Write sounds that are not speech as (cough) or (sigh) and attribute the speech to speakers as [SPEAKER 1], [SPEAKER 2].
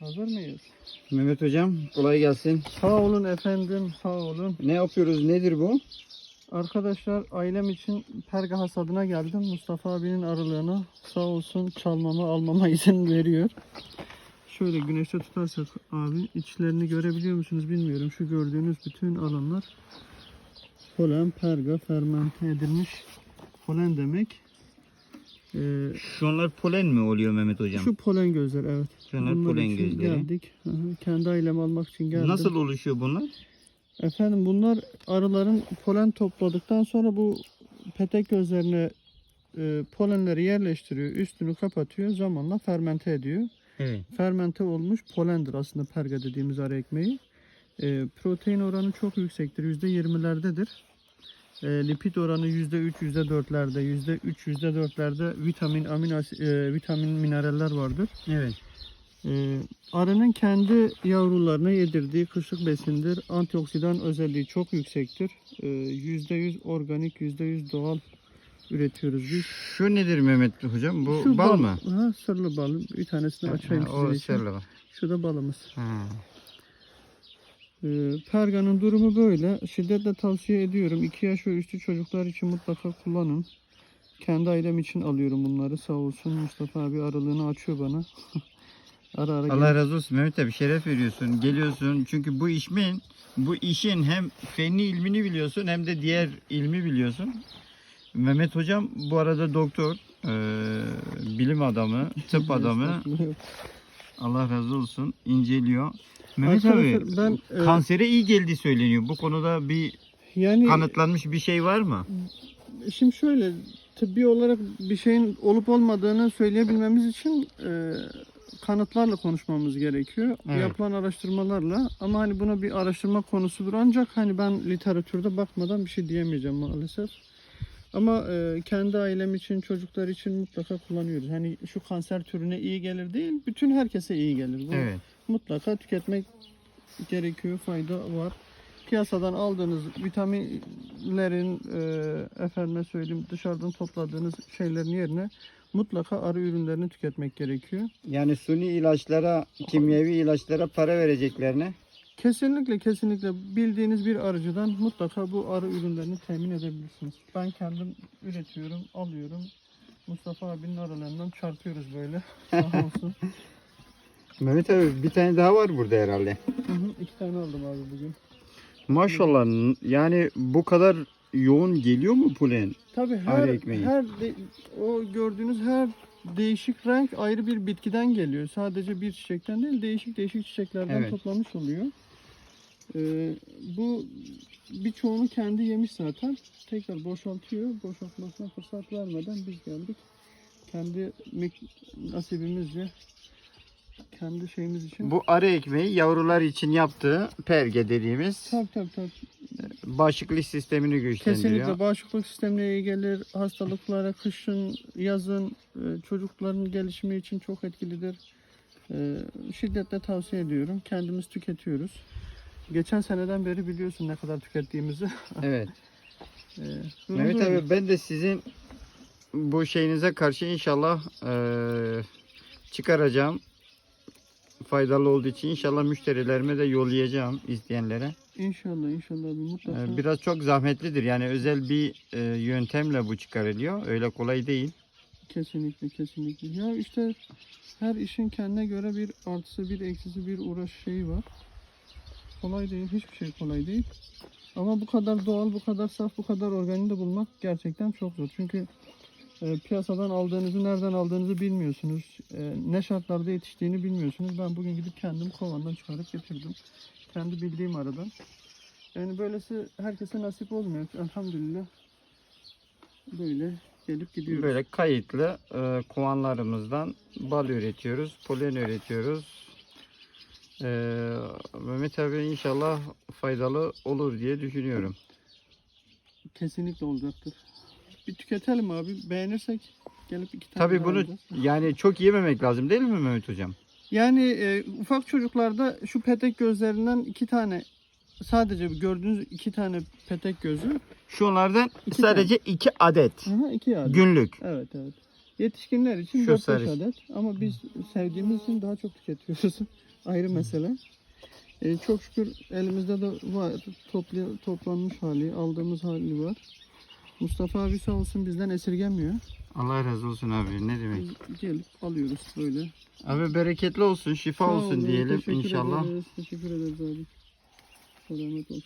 [SPEAKER 1] Hazır mıyız?
[SPEAKER 2] Mehmet hocam kolay gelsin.
[SPEAKER 1] Sağ olun efendim, sağ olun.
[SPEAKER 2] Ne yapıyoruz? Nedir bu?
[SPEAKER 1] Arkadaşlar ailem için perga hasadına geldim. Mustafa abinin arılığını sağ olsun çalmama almama (laughs) izin veriyor. Şöyle güneşte tutarsak abi içlerini görebiliyor musunuz bilmiyorum. Şu gördüğünüz bütün alanlar polen, perga, fermente edilmiş polen demek. Ee,
[SPEAKER 2] Şunlar polen mi oluyor Mehmet hocam?
[SPEAKER 1] şu polen gözler evet.
[SPEAKER 2] Şunlar
[SPEAKER 1] Bunlar
[SPEAKER 2] polen
[SPEAKER 1] için
[SPEAKER 2] gözleri.
[SPEAKER 1] geldik. Hı hı, Kendi ailemi almak için geldim.
[SPEAKER 2] Nasıl oluşuyor bunlar?
[SPEAKER 1] Efendim bunlar arıların polen topladıktan sonra bu petek gözlerine e, polenleri yerleştiriyor. Üstünü kapatıyor. Zamanla fermente ediyor.
[SPEAKER 2] Evet.
[SPEAKER 1] Fermente olmuş polendir aslında perga dediğimiz arı ekmeği. E, protein oranı çok yüksektir. %20'lerdedir. E, lipid oranı %3, %4'lerde, %3, %4'lerde vitamin, amin, e, vitamin, mineraller vardır.
[SPEAKER 2] Evet.
[SPEAKER 1] Ee, arının kendi yavrularına yedirdiği kışlık besindir. Antioksidan özelliği çok yüksektir. Ee, %100 organik, %100 doğal üretiyoruz biz.
[SPEAKER 2] Şu nedir Mehmet hocam? Bu
[SPEAKER 1] Şu
[SPEAKER 2] bal, mı?
[SPEAKER 1] Ha, sırlı bal. Bir tanesini açayım
[SPEAKER 2] Ha, o
[SPEAKER 1] size. için.
[SPEAKER 2] serli bal.
[SPEAKER 1] Şu da balımız.
[SPEAKER 2] Ha.
[SPEAKER 1] Ee, perganın durumu böyle. Şiddetle tavsiye ediyorum. 2 yaş ve üstü çocuklar için mutlaka kullanın. Kendi ailem için alıyorum bunları. Sağ olsun Mustafa abi aralığını açıyor bana. (laughs) ara ara
[SPEAKER 2] Allah razı olsun Mehmet abi şeref veriyorsun. Geliyorsun çünkü bu işin bu işin hem fenli ilmini biliyorsun hem de diğer ilmi biliyorsun. Mehmet hocam bu arada doktor, eee, bilim adamı, tıp (laughs) adamı. Allah razı olsun. inceliyor. Mehmet abi
[SPEAKER 1] Arkadaşlar ben e,
[SPEAKER 2] kansere iyi geldiği söyleniyor. Bu konuda bir
[SPEAKER 1] yani
[SPEAKER 2] kanıtlanmış bir şey var mı?
[SPEAKER 1] şimdi şöyle tıbbi olarak bir şeyin olup olmadığını söyleyebilmemiz için e, kanıtlarla konuşmamız gerekiyor.
[SPEAKER 2] Evet.
[SPEAKER 1] Yapılan araştırmalarla ama hani buna bir araştırma konusudur ancak hani ben literatürde bakmadan bir şey diyemeyeceğim maalesef. Ama e, kendi ailem için, çocuklar için mutlaka kullanıyoruz. Hani şu kanser türüne iyi gelir değil, bütün herkese iyi gelir. Bu
[SPEAKER 2] Evet.
[SPEAKER 1] Mutlaka tüketmek gerekiyor. Fayda var. Piyasadan aldığınız vitaminlerin e, efendime söyleyeyim dışarıdan topladığınız şeylerin yerine mutlaka arı ürünlerini tüketmek gerekiyor.
[SPEAKER 2] Yani suni ilaçlara, kimyevi ilaçlara para vereceklerine
[SPEAKER 1] Kesinlikle kesinlikle bildiğiniz bir arıcıdan mutlaka bu arı ürünlerini temin edebilirsiniz. Ben kendim üretiyorum, alıyorum. Mustafa abinin arılarından çarpıyoruz böyle. (laughs) Sağ olsun.
[SPEAKER 2] Mehmet abi bir tane daha var burada herhalde.
[SPEAKER 1] Hı hı, İki tane aldım abi bugün.
[SPEAKER 2] Maşallah yani bu kadar yoğun geliyor mu polen?
[SPEAKER 1] Tabii her,
[SPEAKER 2] ekmeği.
[SPEAKER 1] her de- o gördüğünüz her değişik renk ayrı bir bitkiden geliyor. Sadece bir çiçekten değil, değişik değişik çiçeklerden
[SPEAKER 2] Evet.
[SPEAKER 1] toplamış oluyor. Ee, bu birçoğunu kendi yemiş zaten. Tekrar boşaltıyor. Boşaltmasına fırsat vermeden biz geldik. Kendi mik- nasibimizce kendi şeyimiz için.
[SPEAKER 2] Bu arı ekmeği yavrular için yaptığı perge dediğimiz
[SPEAKER 1] Tabii tabii tabii.
[SPEAKER 2] bağışıklık sistemini güçlendiriyor.
[SPEAKER 1] Kesinlikle bağışıklık sistemine iyi gelir. Hastalıklara kışın, yazın e, çocukların gelişimi için çok etkilidir. E, Şiddetle tavsiye ediyorum. Kendimiz tüketiyoruz. Geçen seneden beri biliyorsun ne kadar tükettiğimizi. (laughs)
[SPEAKER 2] Evet.
[SPEAKER 1] E, durum
[SPEAKER 2] Mehmet abi ben de sizin bu şeyinize karşı inşallah eee, çıkaracağım. Faydalı olduğu için inşallah müşterilerime de yollayacağım izleyenlere.
[SPEAKER 1] İnşallah inşallah bir mutlaka.
[SPEAKER 2] Eee, biraz çok zahmetlidir. Yani özel bir eee, yöntemle bu çıkarılıyor. Öyle kolay değil.
[SPEAKER 1] Kesinlikle kesinlikle. Ya işte her işin kendine göre bir artısı bir eksisi bir uğraş şeyi var. Kolay değil. Hiçbir şey kolay değil. Ama bu kadar doğal, bu kadar saf, bu kadar organik de bulmak gerçekten çok zor. Çünkü e, piyasadan aldığınızı, nereden aldığınızı bilmiyorsunuz. E, ne şartlarda yetiştiğini bilmiyorsunuz. Ben bugün gidip kendim kovandan çıkarıp getirdim. Kendi bildiğim aradan. Yani böylesi herkese nasip olmuyor. Elhamdülillah. Böyle gelip gidiyoruz.
[SPEAKER 2] Böyle kayıtlı eee, kovanlarımızdan bal üretiyoruz. Polen üretiyoruz. Eee, Mehmet abi inşallah faydalı olur diye düşünüyorum.
[SPEAKER 1] Kesinlikle olacaktır. Bir tüketelim abi. Beğenirsek gelip iki tane
[SPEAKER 2] Tabii
[SPEAKER 1] daha
[SPEAKER 2] bunu
[SPEAKER 1] alacağız.
[SPEAKER 2] yani çok yememek lazım değil mi Mehmet hocam?
[SPEAKER 1] Yani e, ufak çocuklarda şu petek gözlerinden iki tane sadece gördüğünüz iki tane petek gözü.
[SPEAKER 2] Şunlardan
[SPEAKER 1] İki
[SPEAKER 2] sadece iki adet
[SPEAKER 1] Hı hı, iki yani.
[SPEAKER 2] günlük.
[SPEAKER 1] Evet evet. Yetişkinler için
[SPEAKER 2] Şu
[SPEAKER 1] 4-5
[SPEAKER 2] sarı.
[SPEAKER 1] adet ama biz sevdiğimiz için daha çok tüketiyoruz. (laughs) Ayrı mesele. Ee, çok şükür elimizde de var toplu, toplanmış hali, aldığımız hali var. Mustafa abi sağ olsun bizden esirgemiyor.
[SPEAKER 2] Allah razı olsun abi ne demek.
[SPEAKER 1] Biz gelip alıyoruz böyle.
[SPEAKER 2] Abi bereketli olsun, şifa
[SPEAKER 1] Sağ
[SPEAKER 2] olsun
[SPEAKER 1] olun,
[SPEAKER 2] diyelim
[SPEAKER 1] teşekkür
[SPEAKER 2] inşallah.
[SPEAKER 1] Ederiz, teşekkür ederiz abi. Selamet olsun.